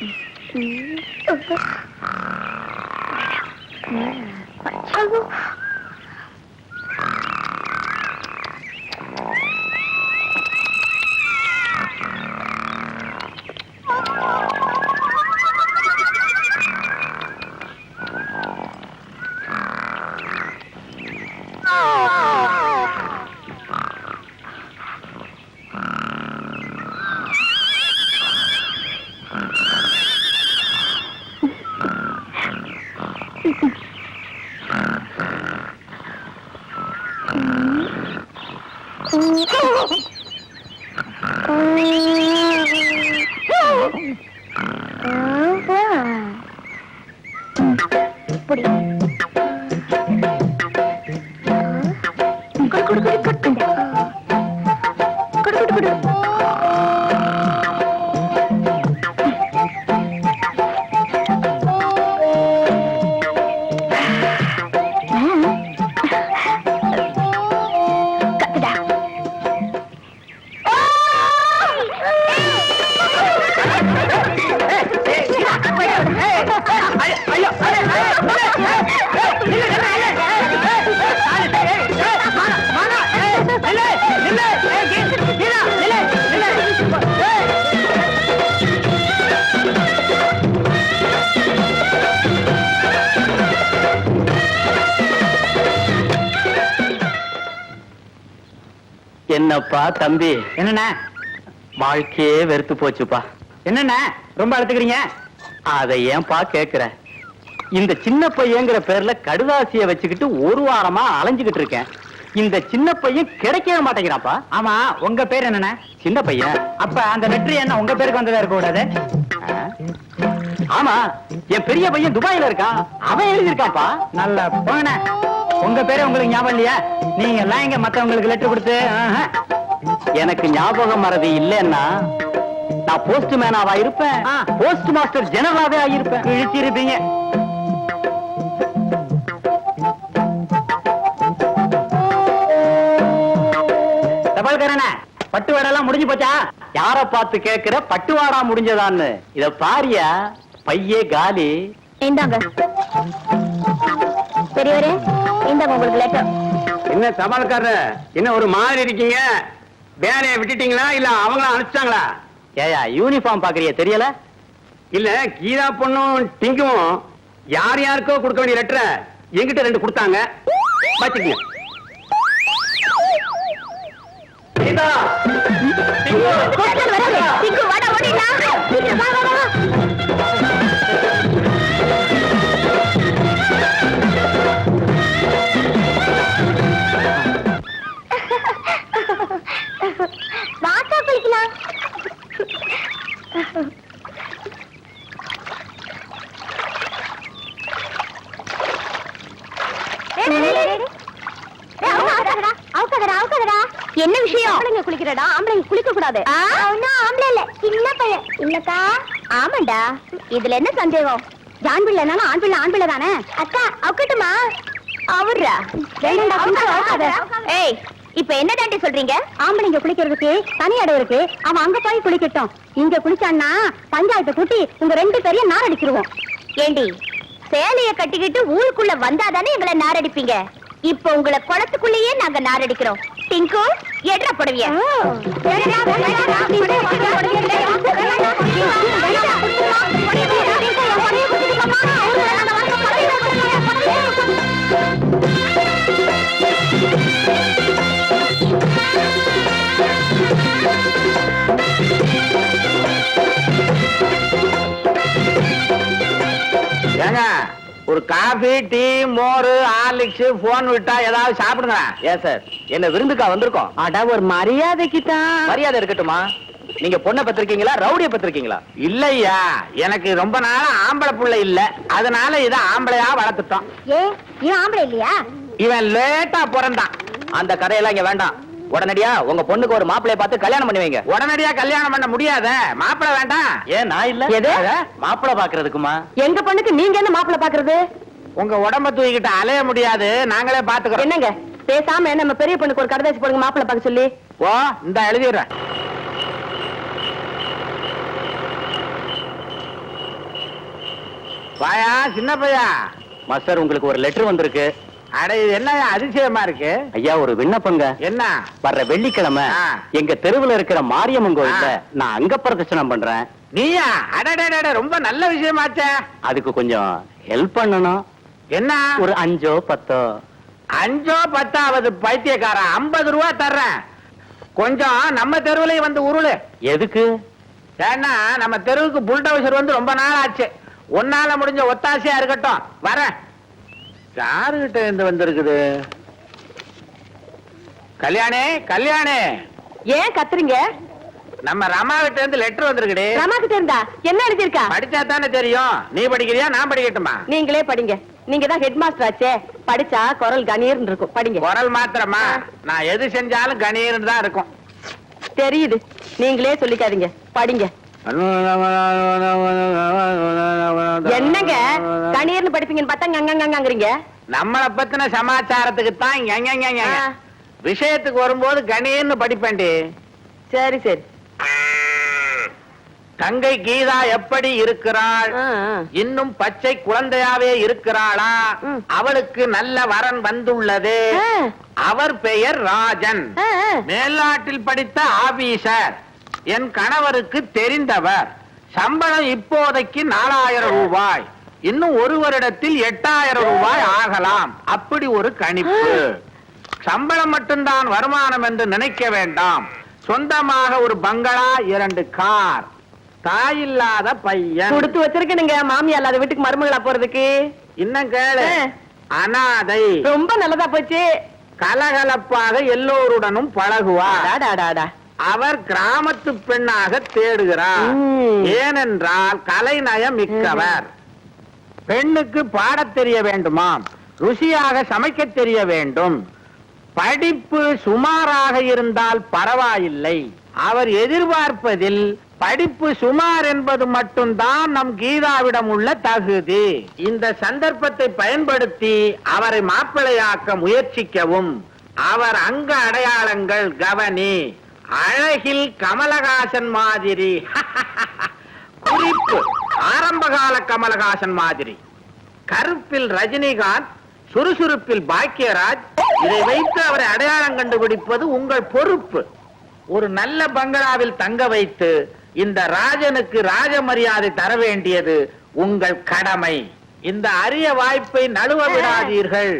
இப்படி குடு என்னப்பா தம்பி? என்னண்ணே? வாழ்க்கையே வெறுத்து போச்சுப்பா. என்னண்ணே? ரொம்ப அழுத்துக்கிறீங்க? அதை ஏன்பா கேக்குற? இந்த சின்ன பையங்கிற பேர்ல கடுதாசிய வச்சுக்கிட்டு ஒரு வாரமா அலைஞ்சுகிட்டு இருக்கேன். இந்த சின்ன பையன் கிடைக்கவே மாட்டேங்கிறான்ப்பா. ஆமா உங்க பேர் என்னண்ணே? சின்ன பையன். அப்ப அந்த லெட்டர் என்ன உங்க பேருக்கு வந்ததா இருக்க கூடாது? ஆமா என் பெரிய பையன் துபாயில இருக்கான் அவன் எழுதியிருக்கான்ப்பா நல்ல போங்கண்ணே உங்க பேரே உங்களுக்கு ஞாபகம் இல்லையா? நீங்க எல்லாம் இங்க மத்தவங்களுக்கு லெட்டர் கொடுத்து. எனக்கு ஞாபகம் மறதி இல்லைன்னா நான் போஸ்ட் மேனாவா இருப்பேன். Post master ஜெனரலாவே ஆகியிருப்பேன். கிழிச்சிருப்பீங்க தபால்காரண்ணே பட்டு வேடெல்லாம் முடிஞ்சு போச்சா? யார பார்த்து கேக்குற பட்டுவாடா முடிஞ்சதான்னு. இத பாரியா? பையே காலி. இந்தாங்க. பெரியவரே இந்தாங்க உங்களுக்கு லெட்டர் என்ன தபால்காரர் என்ன ஒரு மாதிரி இருக்கீங்க? வேலையை விட்டுட்டீங்களா? இல்ல அவங்கள அனுப்பிச்சாங்களா? ஏயா யூனிஃபார்ம் பாக்குறிய தெரியல? இல்ல கீதா பொண்ணும் டிங்கும் யார் யாருக்கோ கொடுக்க வேண்டிய லெட்டரை என்கிட்ட ரெண்டு கொடுத்தாங்க. வச்சுக்கங்க கீதா! டிங்கு! டிங்கு வாடா ஓடிடா. ஆமாண்டா இதுல என்ன சந்தேகம் ஆண் பிள்ளைனாலும் ஆண் பிள்ளை ஆண் பிள்ளை தானே அக்கா அக்கட்டுமா அவர்ரா ஏய் இப்ப என்ன தாண்டி சொல்றீங்க ஆம்பளைங்க குளிக்கிறதுக்கு தனி இடம் இருக்கு அவன் அங்க போய் குளிக்கட்டும் இங்க குளிச்சான்னா பஞ்சாயத்தை கூட்டி உங்க ரெண்டு பேரையும் நாரடிச்சிருவோம் ஏண்டி சேலைய கட்டிக்கிட்டு ஊருக்குள்ள வந்தாதானே எங்களை நாரடிப்பீங்க இப்ப உங்களை குளத்துக்குள்ளேயே நாங்க நாரடிக்கிறோம் டிங்கு எட்ர புடவிய ஏங்க ஒரு காபி டீ மோர் ஹார்லிக்ஸ் போன் விட்டா ஏதாவது சாப்பிடுங்க. ஏன் சார்? என்ன விருந்துக்கா வந்திருக்கோம்? அட ஒரு மரியாதைக்கு தான் மரியாதை இருக்கட்டுமா? நீங்க பொண்ணை பத்திருக்கீங்களா ரவுடிய பத்திருக்கீங்களா? இல்லையா எனக்கு ரொம்ப நாளா ஆம்பளை புள்ள இல்ல. அதனால இத ஆம்பளையா வளர்த்துட்டோம். ஏ இவன் ஆம்பளை இல்லையா? இவன் லேட்டா பிறந்தான். அந்த கதையெல்லாம் இங்க வேண்டாம். உடனடியா உங்க பொண்ணுக்கு ஒரு மாப்பிளைய பார்த்து கல்யாணம் பண்ணி வைங்க உடனடியா கல்யாணம் பண்ண முடியாத? மாப்பிள்ளை வேண்டாம். ஏன் நான் இல்ல. எது? மாப்பிளை பாக்குறதுக்குமா எங்க பொண்ணுக்கு நீங்க என்ன மாப்பிள்ள பாக்குறது உங்க உடம்ப தூக்கிட்டு அலைய முடியாது. நாங்களே பாத்துக்கிறோம் என்னங்க? பேசாம நம்ம பெரிய பொண்ணுக்கு ஒரு கடைதாசி போடுங்க மாப்பிள்ள பார்க்க சொல்லி. ஓ இந்த எழுதிடுறேன். வாயா சின்ன பையா? மாஸ்டர் உங்களுக்கு ஒரு லெட்டர் வந்திருக்கு. அட இது என்ன அதிசயமா இருக்கு? ஐயா ஒரு விண்ணப்பங்க. என்ன? வர்ற வெள்ளிக்கிழமை. எங்க தெருவுல இருக்கிற மாரியம்மன் கோயில்ல. நான் அங்க பிரதட்சணம் பண்றேன். நீயா? அடடடட ரொம்ப நல்ல விஷயமாச்சே. அதுக்கு கொஞ்சம் ஹெல்ப் பண்ணணும். என்ன? ஒரு அஞ்சோ பத்தோ? அஞ்சோ பத்தாவது பைத்தியக்காரன் ஐம்பது ரூபா தர்றேன். கொஞ்சம் நம்ம தெருவுலயும் வந்து உருளு. எதுக்கு? ஏன்னா நம்ம தெருவுக்கு புல்டோசர் வந்து ரொம்ப நாள் ஆச்சு உன்னால முடிஞ்ச ஒத்தாசையா இருக்கட்டும். வரேன். யாருகிட்ட இருந்து வந்திருக்குது? கல்யாணி கல்யாணி. ஏன் கத்துறீங்க? நம்ம ரமா கிட்ட இருந்து லெட்டர் வந்திருக்குடி. ரமா கிட்ட இருந்தா? என்ன எழுதிருக்கா படிச்சா தானே தெரியும். நீ படிக்கிறியா நான் படிக்கட்டுமா? நீங்களே படிங்க. நீங்க தான் ஹெட் மாஸ்டர் ஆச்சே. படிச்சா குரல் கணீர்னு இருக்கும். படிங்க. குரல் மாத்திரமா? நான் எது செஞ்சாலும் கணீர்னு தான் இருக்கும். தெரியுது. நீங்களே சொல்லிக்காதீங்க. படிங்க. என்னங்க? கணீர்னு படிப்பீங்கன்னு பார்த்தா கங்கங்கங்கறீங்க நம்மள பத்தின சமாச்சாரத்துக்கு தான். விஷயத்துக்கு வரும்போது கணீர்னு படிப்பேன்டி. சரி சரி. தங்கை கீதா எப்படி இருக்கிறாள். இன்னும் பச்சை குழந்தையாவே இருக்கிறாளா. அவளுக்கு நல்ல வரன் வந்துள்ளது. அவர் பெயர் ராஜன். மேல்நாட்டில் படித்த ஆபீசர். என் கணவருக்கு தெரிந்தவர். சம்பளம் இப்போதைக்கு நாலாயிரம் ரூபாய். இன்னும் ஒரு வருடத்தில் எட்டாயிரம் ரூபாய் ஆகலாம். அப்படி ஒரு கணிப்பு. சம்பளம் மட்டும்தான் வருமானம் என்று நினைக்க வேண்டாம். சொந்தமாக ஒரு பங்களா இரண்டு கார். தாயில்லாத பையன். கொடுத்து வச்சிருக்கணுங்க மாமியா இல்லாத வீட்டுக்கு மருமகளா போறதுக்கு. இன்னும் கேளு. அனாதை. ரொம்ப நல்லதா போச்சு. கலகலப்பாக எல்லோருடனும் அடாடாடாடா. அவர் கிராமத்து பெண்ணாக தேடுகிறார். ஏனென்றால் கலைநயம் மிக்கவர். பெண்ணுக்கு பாடத் தெரிய வேண்டுமாம். ருசியாக சமைக்க தெரிய வேண்டும். படிப்பு சுமாராக இருந்தால் பரவாயில்லை. அவர் எதிர்பார்ப்பதில் படிப்பு சுமார் என்பது மட்டும்தான் நம் கீதாவிடம் உள்ள தகுதி. இந்த சந்தர்ப்பத்தை பயன்படுத்தி அவரை மாப்பிள்ளையாக்க முயற்சிக்கவும். அவர் அங்க அடையாளங்கள் கவனி. அழகில் கமலஹாசன் மாதிரி. குறிப்பு ஆரம்பகால கமலஹாசன் மாதிரி. கருப்பில் ரஜினிகாந்த் சுறுசுறுப்பில் பாக்கியராஜ் இதை வைத்து அவரை அடையாளம் கண்டுபிடிப்பது உங்கள் பொறுப்பு. ஒரு நல்ல பங்களாவில் தங்க வைத்து இந்த ராஜனுக்கு ராஜ மரியாதை தர வேண்டியது உங்கள் கடமை. இந்த அரிய வாய்ப்பை நழுவ விடாதீர்கள்.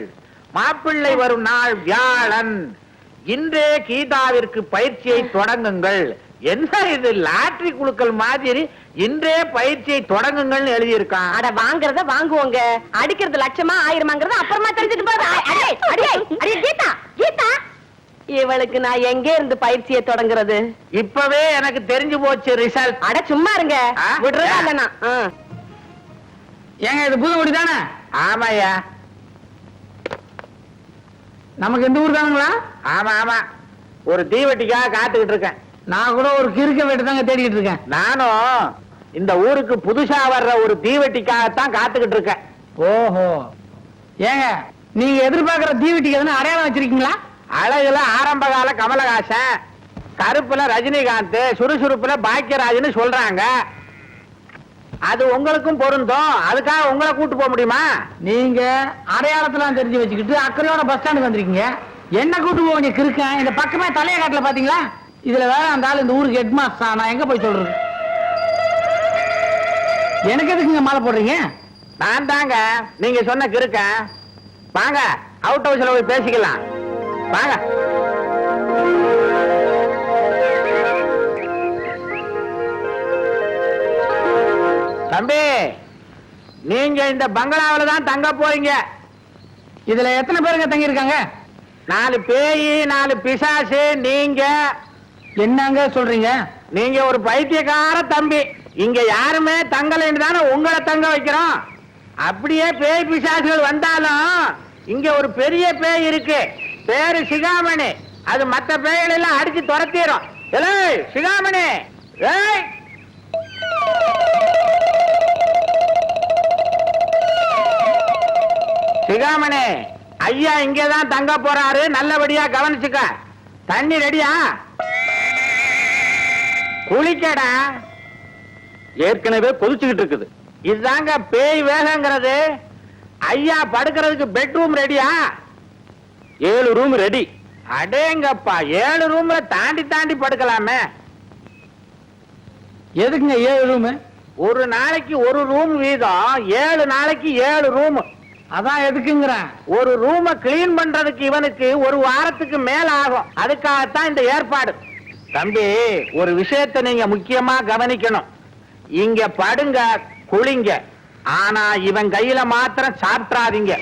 மாப்பிள்ளை வரும் நாள் வியாழன். இன்றே கீதாவிற்கு பயிற்சியை தொடங்குங்கள். என்ன இது லாட்டரி குழுக்கள் மாதிரி இன்றே பயிற்சியை தொடங்குங்கள்னு எழுதியிருக்கான். அட வாங்குறத வாங்குவோங்க. அடிக்கிறது லட்சமா ஆயிரமாங்கிறத அப்புறமா தெரிஞ்சுட்டு போறது. கீதா கீதா. இவளுக்கு நான் எங்க இருந்து பயிற்சியை தொடங்குறது? இப்பவே எனக்கு தெரிஞ்சு போச்சு ரிசல்ட். அட சும்மா இருங்க? விடுறதா இல்லனா ஏங்க இது புதுக்குடி தானே ஆமாய்யா. நமக்கு இந்த ஊர் தானுங்களா? ஆமா ஆமா. ஒரு தீவட்டிக்காக காத்துக்கிட்டு இருக்கேன். நான் கூட ஒரு கிறுக்க வீட்டு தாங்க தேடிக்கிட்டு இருக்கேன். நானும் இந்த ஊருக்கு புதுசா வர்ற ஒரு தீவட்டிக்காகத்தான் காத்துக்கிட்டு இருக்கேன். ஓஹோ. ஏங்க நீங்க எதிர்பார்க்கிற தீவெட்டிக்கு எதுனா அடையாளம் வச்சிருக்கீங்களா? அழகுல ஆரம்பகால கமலஹாசன் கருப்புல ரஜினிகாந்த் சுறுசுறுப்புல பாக்கியராஜ்னு சொல்றாங்க. அது உங்களுக்கும் பொருந்தும். அதுக்காக உங்களை கூட்டு போக முடியுமா? நீங்க அடையாளத்தெல்லாம் தெரிஞ்சு வச்சுக்கிட்டு அக்கறையோட பஸ் ஸ்டாண்டுக்கு வந்திருக்கீங்க. என்ன கூட்டு போவீங்க கிறுக்கன் இந்த பக்கமே தலைய காட்டுல பாத்தீங்களா? இதுல வேற அந்த ஆள் இந்த ஊருக்கு ஹெட் மாஸ்டர் நான் எங்க போய் சொல்றது? எனக்கு எதுக்குங்க மாலை போடுறீங்க? நான் தாங்க. நீங்க சொன்ன கிருக்க வாங்க அவுட் ஹவுஸ்ல போய் பேசிக்கலாம். வாங்க. தம்பி நீங்க இந்த பங்களாவில தான் தங்க போறீங்க. இதுல எத்தனை பேருங்க தங்கி இருக்காங்க நாலு பேய் நாலு பிசாசு நீங்க. என்னங்க சொல்றீங்க? நீங்க ஒரு பைத்தியக்கார தம்பி. இங்க யாருமே தங்கலைன்னு தானே உங்களை தங்க வைக்கிறோம். அப்படியே பேய் பிசாசுகள் வந்தாலும் இங்க ஒரு பெரிய பேய் இருக்கு. பேரு சிகாமணி. அது மத்த பேய்கள் எல்லாம் அடிச்சு துரத்திடும் ஏய் சிகாமணி! ஏய்! சிகாமணி ஐயா இங்கதான் தங்க போறாரு நல்லபடியா கவனிச்சுக்க. தண்ணி ரெடியா? குளிக்கடா. ஏற்கனவே கொதிச்சுக்கிட்டு இருக்குது. இதுதாங்க பேய் வேகங்கிறது. ஐயா படுக்கிறதுக்கு பெட்ரூம் ரெடியா? ஏழு ரூம் ரெடி. அடேங்கப்பா ஏழு ரூம்ல தாண்டி தாண்டி படுக்கலாமே. எதுக்குங்க ஏழு ரூமு? ஒரு நாளைக்கு ஒரு ரூம் வீதம் ஏழு நாளைக்கு ஏழு ரூம். அதான் எதுக்குங்கிறேன். ஒரு ரூம கிளீன் பண்றதுக்கு இவனுக்கு ஒரு வாரத்துக்கு மேல ஆகும் அதுக்காகத்தான் இந்த ஏற்பாடு. தம்பி ஒரு விஷயத்தை நீங்க முக்கியமா கவனிக்கணும். இங்க படுங்க குளிங்க. ஆனா இவன் கையில மாத்திரம் சாப்பிட்றாதீங்க.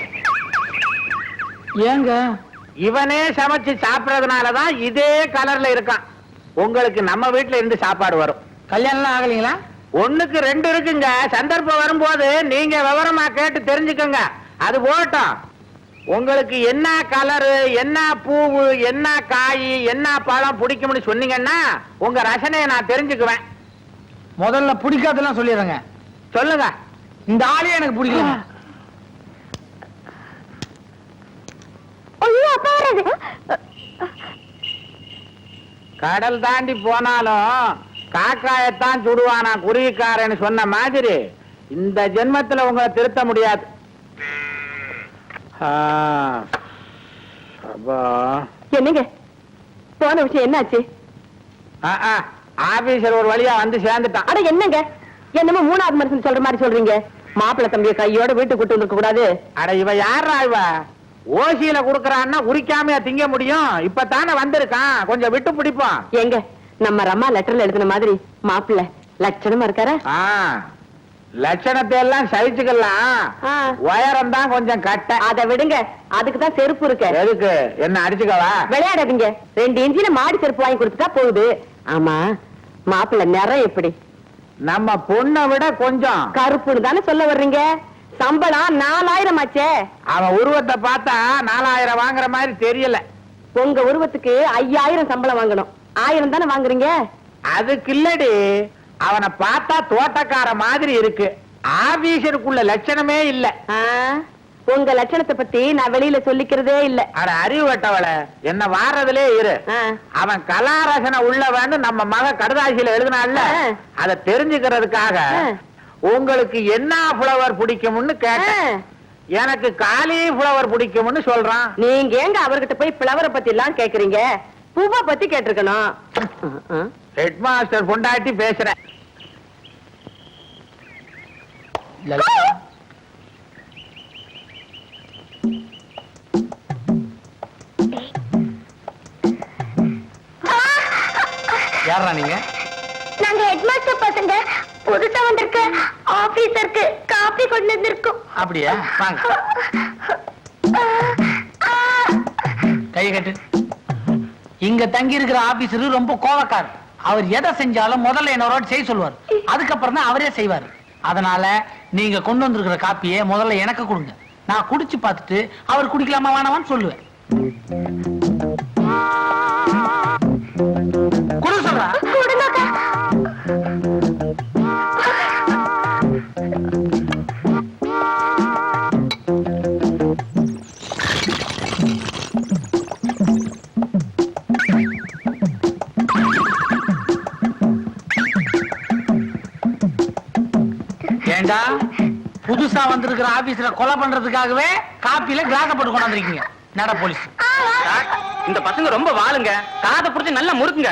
ஏங்க? இவனே சமைச்சு சாப்பிடறதுனாலதான் இதே கலர்ல இருக்கான். உங்களுக்கு நம்ம வீட்டுல இருந்து சாப்பாடு வரும். கல்யாணம்லாம் ஆகலைங்களா? ஒண்ணுக்கு ரெண்டு இருக்குங்க. சந்தர்ப்பம் வரும்போது நீங்க விவரமா கேட்டு தெரிஞ்சுக்கோங்க. அது போகட்டும். உங்களுக்கு என்ன கலரு என்ன பூவு என்ன காய் என்ன பழம் பிடிக்கும்னு சொன்னீங்கன்னா உங்க ரசனையை நான் தெரிஞ்சுக்குவேன். முதல்ல பிடிக்காதெல்லாம் சொல்லிடுறேங்க. சொல்லுங்க. இந்த ஆளே எனக்கு பிடிக்கல. கடல் தாண்டி போனாலும் காக்காயத்தான் சுடுவானா குருவிக்காரன்னு சொன்ன மாதிரி இந்த ஜென்மத்துல உங்களை திருத்த முடியாது. என்னங்க? போன விஷயம் என்னாச்சு? ஆ, ஆ, ஆபீசர் ஒரு வழியா வந்து சேர்ந்துட்டான். அட என்னங்க? என்னமோ மூணாவது மனுஷன் சொல்ற மாதிரி சொல்றீங்க. மாப்பிள்ளை தம்பிய கையோட வீட்டுக்கு கூட்டு வந்திருக்க கூடாது. அட இவ யாரா இவ? ஓசியில குடுக்கறான்னா உரிக்காமையா திங்க முடியும். இப்பதானே வந்திருக்கான். கொஞ்சம் விட்டு பிடிப்போம். எங்க நம்ம ரம்மா லெட்டர்ல எழுதின மாதிரி மாப்பிள்ளை லட்சணமா இருக்காரா? லட்சணத்தை எல்லாம் சகிச்சுக்கலாம். உயரம் தான் கொஞ்சம் கட்ட. அத விடுங்க. அதுக்கு தான் செருப்பு இருக்கு. எதுக்கு? என்ன அடிச்சுக்கவா? விளையாடாதீங்க. ரெண்டு இன்ச்சில மாடி செருப்பு வாங்கி கொடுத்துட்டா போகுது. ஆமா மாப்பிள்ளை நிறம் எப்படி? நம்ம பொண்ணை விட கொஞ்சம். கருப்புன்னு தானே சொல்ல வர்றீங்க? சம்பளம் நாலாயிரம் ஆச்சே. அவன் உருவத்தை பார்த்தா நாலாயிரம் வாங்குற மாதிரி தெரியல. உங்க உருவத்துக்கு ஐயாயிரம் சம்பளம் வாங்கணும். ஆயிரம் தானே வாங்குறீங்க? அதுக்கு இல்லடி. அவனை பார்த்தா தோட்டக்கார மாதிரி இருக்கு. ஆபீசருக்குள்ள லட்சணமே இல்ல. உங்க லட்சணத்தை பத்தி நான் வெளியில சொல்லிக்கிறதே இல்ல. அட அறிவு வெட்டவள என்ன வாரதுலே இரு. அவன் கலாரசனை உள்ளவன்னு நம்ம மக கடுதாசியில எழுதினால. அத தெரிஞ்சுக்கிறதுக்காக. உங்களுக்கு என்ன புலவர் பிடிக்கும்னு. கேட்டேன். எனக்கு காலி புலவர் பிடிக்கும்னு சொல்றான். நீங்க ஏங்க அவர்கிட்ட போய் பிளவரை பத்தி எல்லாம் கேக்குறீங்க? பூவை பத்தி கேட்டிருக்கணும். ஹெட் மாஸ்டர் பொண்டாட்டி பேசுறேன். யாரா நீங்க? நாங்க ஹெட்மாஸ்டர் பசங்க. புதுசா வந்திருக்க ஆபீசருக்கு காபி கொண்டு வந்திருக்கோம். அப்படியா? வாங்க. கை கட்டு. இங்க தங்கி இருக்கிற ஆபீசர் ரொம்ப கோவக்காரர். அவர் எதை செஞ்சாலும் முதல்ல என்னோட செய்ய சொல்லுவார். அதுக்கப்புறம் தான் அவரே செய்வார். அதனால நீங்க கொண்டு வந்திருக்கிற காப்பியை முதல்ல எனக்கு கொடுங்க. நான் குடிச்சு பார்த்துட்டு அவர் குடிக்கலாமா வேணாமான்னு சொல்லுவேன். ஏண்டா புதுசா வந்திருக்கிற ஆபீஸ்ல கொலை பண்றதுக்காகவே காப்பில கிளாஸ போட்டு கொண்டாந்துருக்கீங்க நட போலீஸ். இந்த பசங்க ரொம்ப வாளுங்க காதை புடிச்சு நல்லா முறுக்குங்க.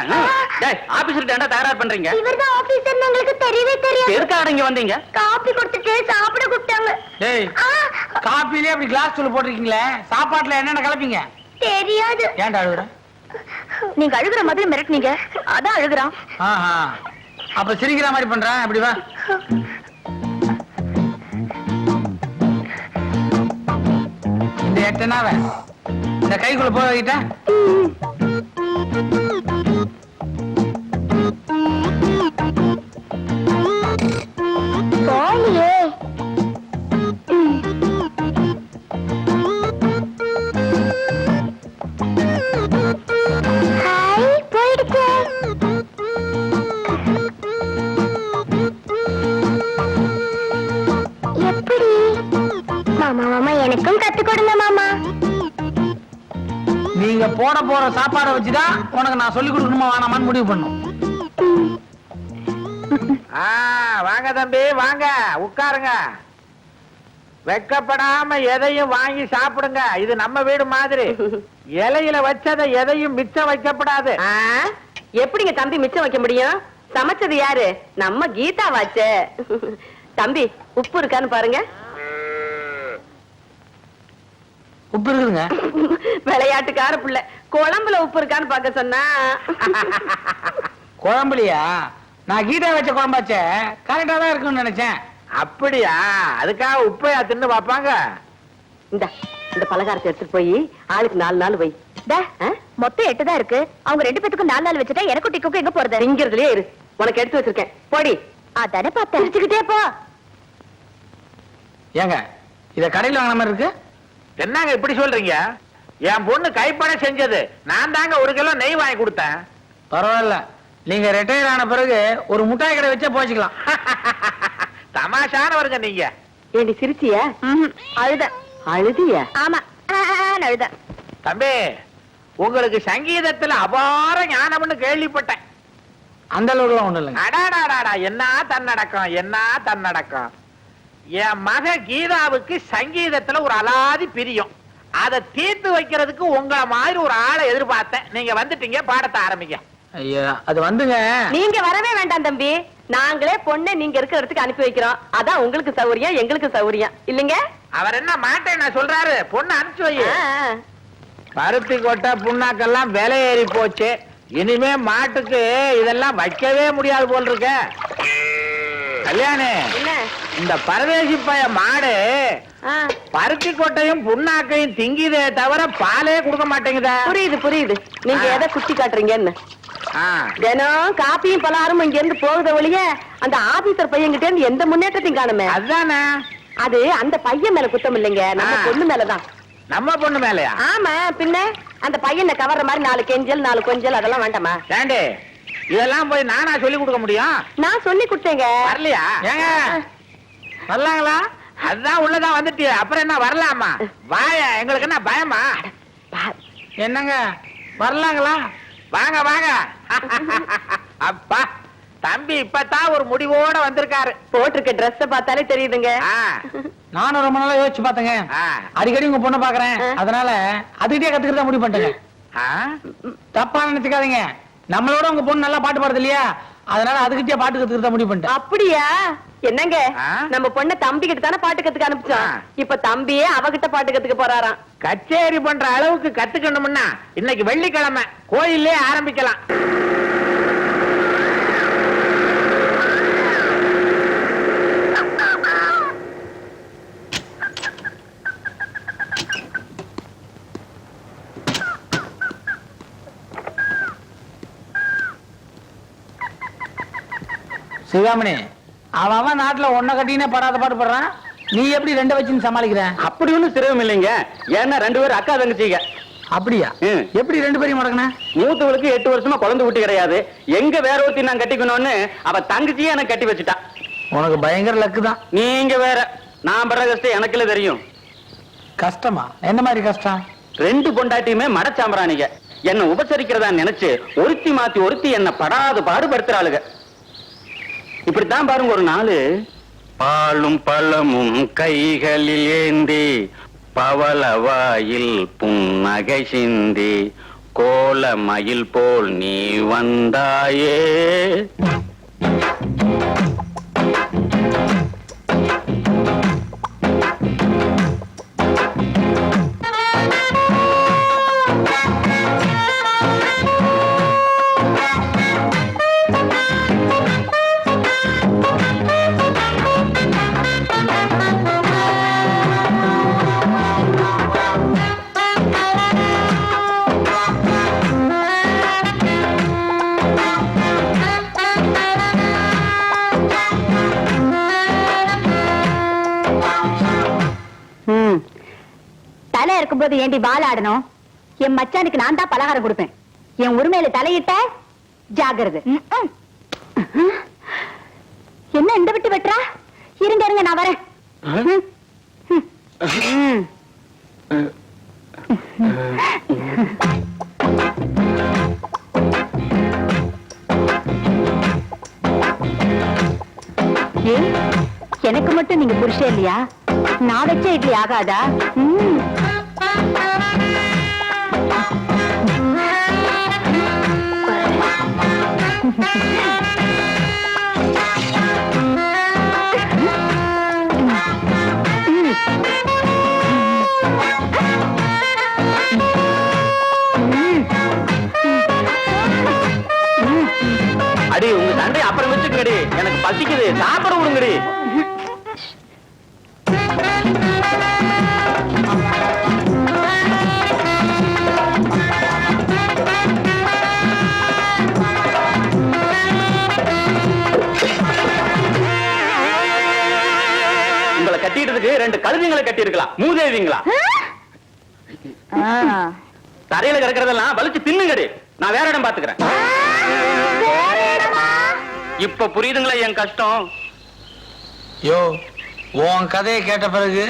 டேய் ஆபீசர் ஏன்டா தயார் பண்றீங்க. இவர்தான் ஆபீசர் எங்களுக்கு தெரியவே தெரியாது. எதுக்காக இங்க வந்தீங்க? காபி கொடுத்துட்டு சாப்பிட கூப்பிட்டாங்க. டேய் காப்பிலே அப்படி கிளாஸ் தூள் போட்டிருக்கீங்களே? சாப்பாட்டுல என்னென்ன கலப்பீங்க? தெரியாது. ஏன்டா அழுகுற? நீங்க அழுகுற மாதிரி மிரட்டுனீங்க. அதான் அழுகுறான். ஆஹா. அப்ப சிரிக்கிற மாதிரி பண்றேன். அப்படி வா. இந்த இந்த கைக்குள்ள போய் வைக்கிட்டேன் போற சாப்பாடை வச்சுதான் உனக்கு நான் சொல்லி கொடுக்கணுமா வேணாமான்னு முடிவு பண்ணும். ஆ வாங்க தம்பி வாங்க உட்காருங்க. வெக்கப்படாம எதையும் வாங்கி சாப்பிடுங்க. இது நம்ம வீடு மாதிரி. இலையில வச்சதை எதையும் மிச்சம் வைக்கப்படாது. எப்படிங்க தம்பி மிச்சம் வைக்க முடியும்? சமைச்சது யாரு? நம்ம கீதா வாச்சே தம்பி உப்பு இருக்கான்னு பாருங்க. உப்பு இருக்குதுங்க. விளையாட்டுக்கார புள்ள. குழம்புல உப்பு இருக்கான்னு பார்க்க சொன்னா. குழம்புலையா? நான் கீதா வச்ச குழம்பாச்சே கரெக்டா தான் இருக்கும்னு நினைச்சேன். அப்படியா? அதுக்காக உப்பையா தின்னு பாப்பாங்க இந்த இந்த பலகாரத்தை எடுத்துட்டு போய் ஆளுக்கு நாலு நாள் வை. டே, மொத்தம் எட்டு தான் இருக்கு. அவங்க ரெண்டு பேத்துக்கும் நாலு நாள் வச்சுட்டா எனக்கும் டிக்கும் எங்க போறது? திங்கிறதுலயே இரு. உனக்கு எடுத்து வச்சிருக்கேன். போடி. அதானே பார்த்தேன். வச்சுக்கிட்டே போ. ஏங்க இத கடையில வாங்கின மாதிரி இருக்கு? என்னங்க இப்படி சொல்றீங்க? என் பொண்ணு கைப்பட செஞ்சது. நான் தாங்க ஒரு கிலோ நெய் வாங்கி கொடுத்தேன். பரவாயில்ல. நீங்க ரிட்டையர் ஆன பிறகு ஒரு முட்டாய் கடை வச்சே போச்சுக்கலாம். தமாஷானவருங்க நீங்க. ஏண்டி சிரிச்சிய. அழுத. அழுதிய? ஆமா. அழுத. தம்பி உங்களுக்கு சங்கீதத்துல அபார ஞானம்னு கேள்விப்பட்டேன். அந்த அளவுக்குலாம் ஒண்ணும் இல்லைங்க. அடாடாடாடா என்ன தன்னடக்கம் என்ன தன்னடக்கம். என் மக கீதாவுக்கு சங்கீதத்துல ஒரு அலாதி பிரியம். அதை தீர்த்து வைக்கிறதுக்கு உங்களை மாதிரி ஒரு ஆளை எதிர்பார்த்தேன். நீங்க வந்துட்டீங்க பாடத்தை ஆரம்பிங்க. ஐயா அது வந்துங்க. நீங்க வரவே வேண்டாம் தம்பி. நாங்களே பொண்ணை நீங்க இருக்கிற இடத்துக்கு அனுப்பி வைக்கிறோம். அதான் உங்களுக்கு சௌரியம் எங்களுக்கு சௌரியம். இல்லைங்க? அவர் என்ன மாட்டேன் நான் சொல்றாரு. பொண்ணு அனுப்பிச்சு வை. பருத்தி கொட்டை புண்ணாக்கெல்லாம் விலை ஏறி போச்சு. இனிமே மாட்டுக்கு இதெல்லாம் வைக்கவே முடியாது போல் இருக்க. கல்யாணி. என்ன? இந்த பரதேசி பைய மாடு பருத்தி கொட்டையும் புண்ணாக்கையும் திங்கிதே தவிர பாலே கொடுக்க மாட்டேங்குதா. புரியுது புரியுது. நீங்க. எதை குத்தி காட்டுறீங்கன்னு? தினம் காப்பியும் பலகாரமும் இங்க இருந்து போகுத ஒழிய அந்த ஆபீசர் பையன்கிட்ட இருந்து எந்த முன்னேற்றத்தையும் காணுமே. அதுதானே. அது அந்த பையன் மேல குத்தம் இல்லைங்க. நம்ம. பொண்ணு மேலதான். நம்ம பொண்ணு மேலயா? ஆமா பின்ன அந்த பையனை கவர்ற மாதிரி நாலு கெஞ்சல் நாலு கொஞ்சல் அதெல்லாம் வேண்டாமா? ஏண்டி இதெல்லாம் போய் நானா சொல்லி கொடுக்க முடியும்? நான் சொல்லி கொடுத்தேங்க. வரலையா? ஏங்க வரலாங்களா அதுதான் உள்ளதான் வந்துட்டியே. அப்புறம் என்ன வரலாமா? வாய எங்களுக்கு என்ன பயமா? பா- என்னங்க? வரலாங்களா? வாங்க வாங்க. அப்பா தம்பி இப்பதான் ஒரு முடிவோட வந்திருக்காரு. போட்டிருக்க ட்ரெஸ் பார்த்தாலே தெரியுதுங்க. நானும் ரொம்ப நாளா யோசிச்சு பார்த்தேங்க. ஆ, அடிக்கடி உங்க பொண்ணை பாக்குறேன். அதனால அதுகிட்டே கத்துக்கிறதா முடிவு பண்ணிட்டேங்க. தப்பா நினைச்சுக்காதீங்க. நம்மளோட உங்க பொண்ணு நல்லா பாட்டு பாடுது இல்லையா? அதனால அதுகிட்டே பாட்டு கத்துக்கிறதா முடிவு பண்ணிட்டேன். அப்படியா? என்னங்க? நம்ம பொண்ண தம்பி கிட்ட தானே பாட்டு கத்துக்க அனுப்பிச்சோம். இப்ப தம்பியே அவகிட்ட பாட்டு கத்துக்க போறாராம். கச்சேரி பண்ற அளவுக்கு கத்துக்கணும்னா இன்னைக்கு வெள்ளிக்கிழமை கோயிலே ஆரம்பிக்கலாம். சிவாமணி அவன் அவன் நாட்டுல ஒன்ன கட்டினே படாத பாட்டு படுறான். நீ எப்படி ரெண்டு வச்சுன்னு சமாளிக்கிற? அப்படி ஒண்ணும் சிரமம் இல்லைங்க. ஏன்னா ரெண்டு பேரும் அக்கா தங்கச்சிங்க. அப்படியா. எப்படி ரெண்டு பேரையும் முடக்கின? மூத்தவளுக்கு எட்டு வருஷமா குழந்தை குட்டி கிடையாது. எங்க வேற ஒருத்தி நான் கட்டிக்கணும்னு அவ தங்கச்சியே எனக்கு கட்டி வச்சுட்டா. உனக்கு பயங்கர லக்கு தான். நீங்க வேற. நான் படுற கஷ்டம் எனக்குல தெரியும். கஷ்டமா? என்ன மாதிரி கஷ்டம்? ரெண்டு பொண்டாட்டியுமே மடச்சாம்பராணிங்க. என்ன உபசரிக்கிறதா நினைச்சு ஒருத்தி மாத்தி ஒருத்தி என்ன படாது பாடுபடுத்துறாளுங்க. இப்படித்தான் பாருங்க ஒரு நாள். பாலும் பழமும் கைகளில் ஏந்தி பவளவாயில் புன்னகை சிந்தி கோல மயில் போல் நீ வந்தாயே. இருக்கும்போது ஏண்டி வாலாடணும் என் மச்சானுக்கு நான் தான் பலகாரம் கொடுப்பேன் என் உரிமையில தலையிட்ட ஜாகிரது. என்ன இந்த விட்டு வெட்டுறா இருங்க இருங்க நான் வரேன் ம். ம். ம். மட்டும் நீங்க புருஷன் இல்லையா நான் வச்ச இட்லி ஆகாதா ம். அடி உங்க சண்டை அப்புறம் வச்சுக்கடி எனக்கு பசிக்குது. சாப்பிட விடுங்கடி. உங்களை கட்டிட்டதுக்கு ரெண்டு கழுதைங்களை கட்டி இருக்கலாம் மூதேவிங்களா? ஆ. தரையில கிடக்கிறதெல்லாம் வலிச்சு தின்னுங்கடி. நான் வேற இடம் பாத்துக்கிறேன் வேற இடமா? இப்ப புரியுதுங்களா என் கஷ்டம். யோ உன் கதையை கேட்ட பிறகு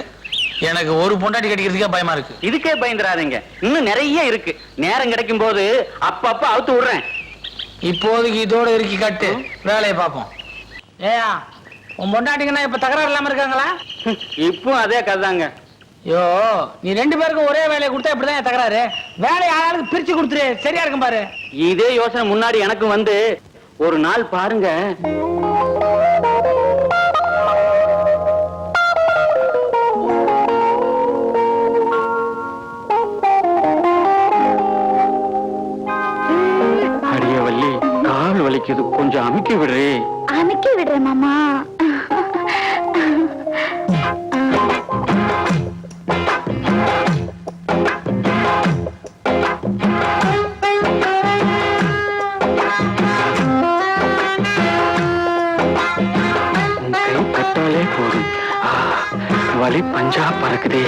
எனக்கு ஒரு பொண்டாட்டி கட்டிக்கிறதுக்கே பயமா இருக்கு. இதுக்கே பயந்துராதீங்க இன்னும் நிறைய இருக்கு. நேரம் கிடைக்கும் போது அப்பப்ப அவுத்து விடுறேன். இப்போதைக்கு இதோட இறுக்கி கட்டு. வேலையை பார்ப்போம். ஏயா உன் பொண்டாட்டிங்கன்னா இப்ப தகராறு இல்லாம இருக்காங்களா? இப்போ அதே கதைதாங்க. யோ நீ ரெண்டு பேருக்கும் ஒரே வேலையை கொடுத்தா இப்படிதான் என் தகராறு? வேலையை ஆளாளுக்கு பிரிச்சு கொடுத்துரு சரியா இருக்கும் பாரு. இதே யோசனை முன்னாடி எனக்கு வந்து. ஒரு நாள் பாருங்க. அடிய வள்ளி கால் வலிக்குது. கொஞ்சம் அமுக்கி விடுறே அமுக்கி விடுறேன் மாமா. போதும். வலி பஞ்சா பறக்குதே.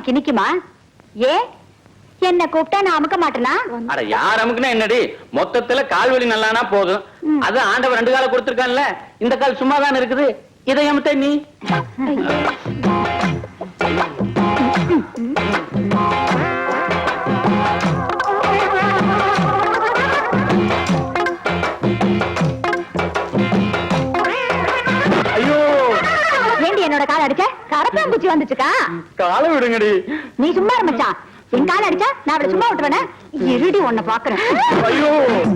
அமுக்கினாதான் உனக்கு இனிக்குமா? ஏ? என்ன கூப்பிட்டா நான் அமுக்க மாட்டேனா? அட யார் அமுக்குனா என்னடி? மொத்தத்துல கால் வலி நல்லானா போதும். அது ஆண்டவன் ரெண்டு கால கொடுத்திருக்கான்ல. இந்த கால் சும்மா தானே இருக்குது? இதை அமுத்த நீ. என்னோட கால் அடிச்ச? கரப்பாம்பூச்சி வந்துச்சுக்கா? காலை விடுங்கடி. நீ சும்மா இரு மச்சான். என் கால் அடிச்சா நான் அவளை சும்மா விட்டுருவேனே. இருடி உன்னை பாக்குறேன் ஐயோ.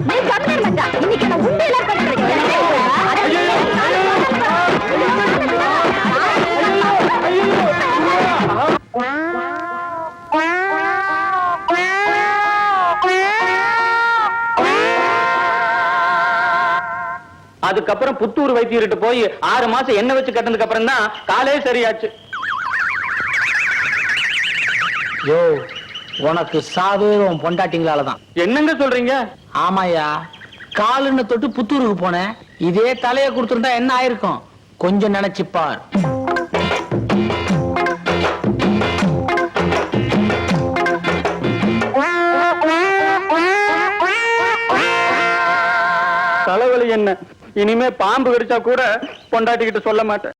நீ கம்மியா இரு மச்சான். இன்னைக்கு என்ன உண்மையில அதுக்கப்புறம் புத்தூர் வைத்தியர்கிட்ட போய் ஆறு மாசம் எண்ணெய் வச்சு கட்டினதுக்கு அப்புறம் தான் காலே சரியாச்சு. யோ உனக்கு சாவே உன் பொண்டாட்டிங்களால தான் என்னங்க சொல்றீங்க? ஆமாயா காலுன்னு தொட்டு புத்தூருக்கு போனேன். இதே தலையை கொடுத்துருந்தா என்ன ஆயிருக்கும்? கொஞ்சம் நினைச்சுப்பார் தலைவலி என்ன? இனிமே பாம்பு கடிச்சா கூட பொண்டாட்டிக்கிட்ட சொல்ல மாட்டேன்.